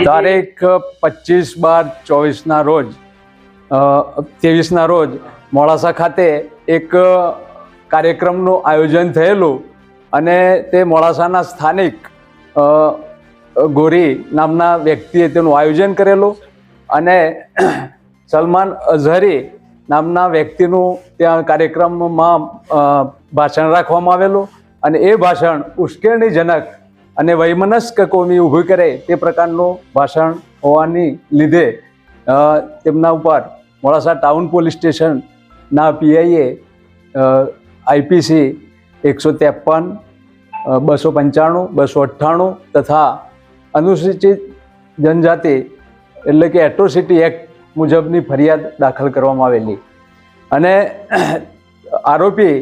તારીખ પચીસ બાર ચોવીસના રોજ ત્રેવીસના રોજ મોડાસા ખાતે એક કાર્યક્રમનું આયોજન થયેલું અને તે મોડાસાના સ્થાનિક ગોરી નામના વ્યક્તિએ તેનું આયોજન કરેલું અને સલમાન અઝહરી નામના વ્યક્તિનું ત્યાં કાર્યક્રમમાં ભાષણ રાખવામાં આવેલું અને એ ભાષણ ઉશ્કેરણીજનક અને વૈમનસ્ક કોમી ઊભી કરે તે પ્રકારનું ભાષણ હોવાની લીધે તેમના ઉપર મોડાસા ટાઉન પોલીસ સ્ટેશનના પીઆઈએ આઈપીસી એકસો ત્રેપન બસો પંચાણું, બસો અઠ્ઠાણું તથા અનુસૂચિત જનજાતિ એટલે કે એટ્રોસિટી એક્ટ મુજબની ફરિયાદ દાખલ કરવામાં આવેલી. અને આરોપી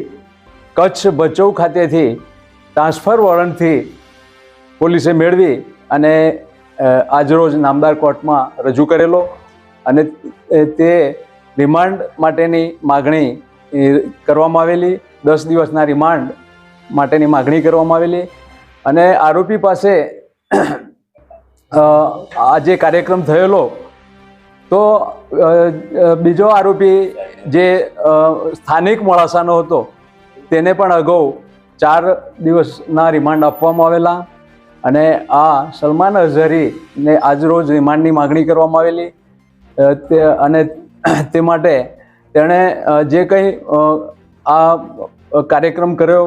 કચ્છ ભચૌ ખાતેથી ટ્રાન્સફર વોરંટથી પોલીસે મેળવી અને આજરોજ નામદાર કોર્ટમાં રજૂ કરેલો અને તે રિમાન્ડ માટેની માગણી કરવામાં આવેલી. દસ દિવસના રિમાન્ડ માટેની માગણી કરવામાં આવેલી અને આરોપી પાસે આ જે કાર્યક્રમ થયેલો, તો બીજો આરોપી જે સ્થાનિક મોડાસાનો હતો, તેને પણ અગાઉ ચાર દિવસના રિમાન્ડ આપવામાં આવેલા અને આ સલમાન અઝહરીને આજરોજ રિમાન્ડની માગણી કરવામાં આવેલી. અને તે માટે તેણે જે કંઈ આ કાર્યક્રમ કર્યો,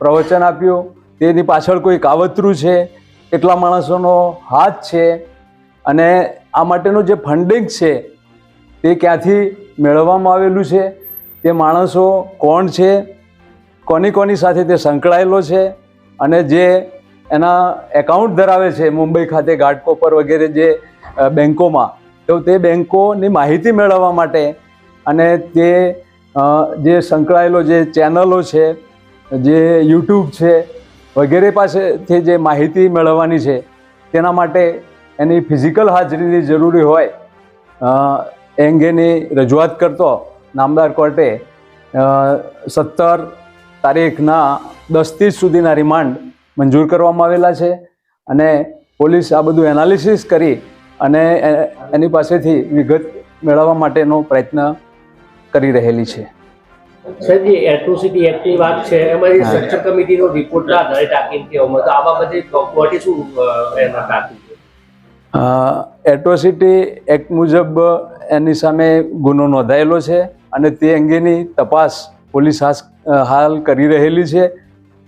પ્રવચન આપ્યું, તેની પાછળ કોઈ કાવતરું છે, કેટલા માણસોનો હાથ છે, અને આ માટેનું જે ફંડિંગ છે, તે ક્યાંથી મેળવવામાં આવેલું છે, તે માણસો કોણ છે, કોની કોની સાથે તે સંકળાયેલો છે, અને જે એના એકાઉન્ટ ધરાવે છે, મુંબઈ ખાતે ઘાટકોપર વગેરે જે બેન્કોમાં તો તે બેન્કોની માહિતી મેળવવા માટે અને તે જે સંકળાયેલો જે ચેનલો છે, જે યુટ્યુબ છે, વગેરે પાસેથી જે માહિતી મેળવવાની છે, તેના માટે એની ફિઝિકલ હાજરીની જરૂરી હોય એ અંગેની રજૂઆત કરતો નામદાર કોર્ટે સત્તર તારીખના દસ ત્રીસ સુધીના રિમાન્ડ મંજૂર કરવામાં આવેલા છે અને પોલીસ આ બધું એનાલિસિસ કરી અને એની પાસેથી વિગત મેળવવા માટેનો પ્રયત્ન કરી રહેલી છે. સર એટ્રોસિટી એક્ટની વાત છે એમાં જે સર્ચર કમિટીનો રિપોર્ટ આધારે ટાંકીને કહેવામાં તો આ બાબતે કોર્ટે શું અ, એમાં એટ્રોસિટી એક્ટ મુજબ એની સામે ગુનો નોંધાયેલો છે અને તે અંગેની તપાસ પોલીસ હાલ કરી રહેલી છે.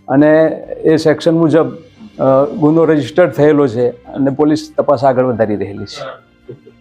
અને એ સેક્શન મુજબ ગુનો રજીસ્ટર્ડ થયેલો છે અને પોલીસ તપાસ આગળ વધારી રહેલી છે.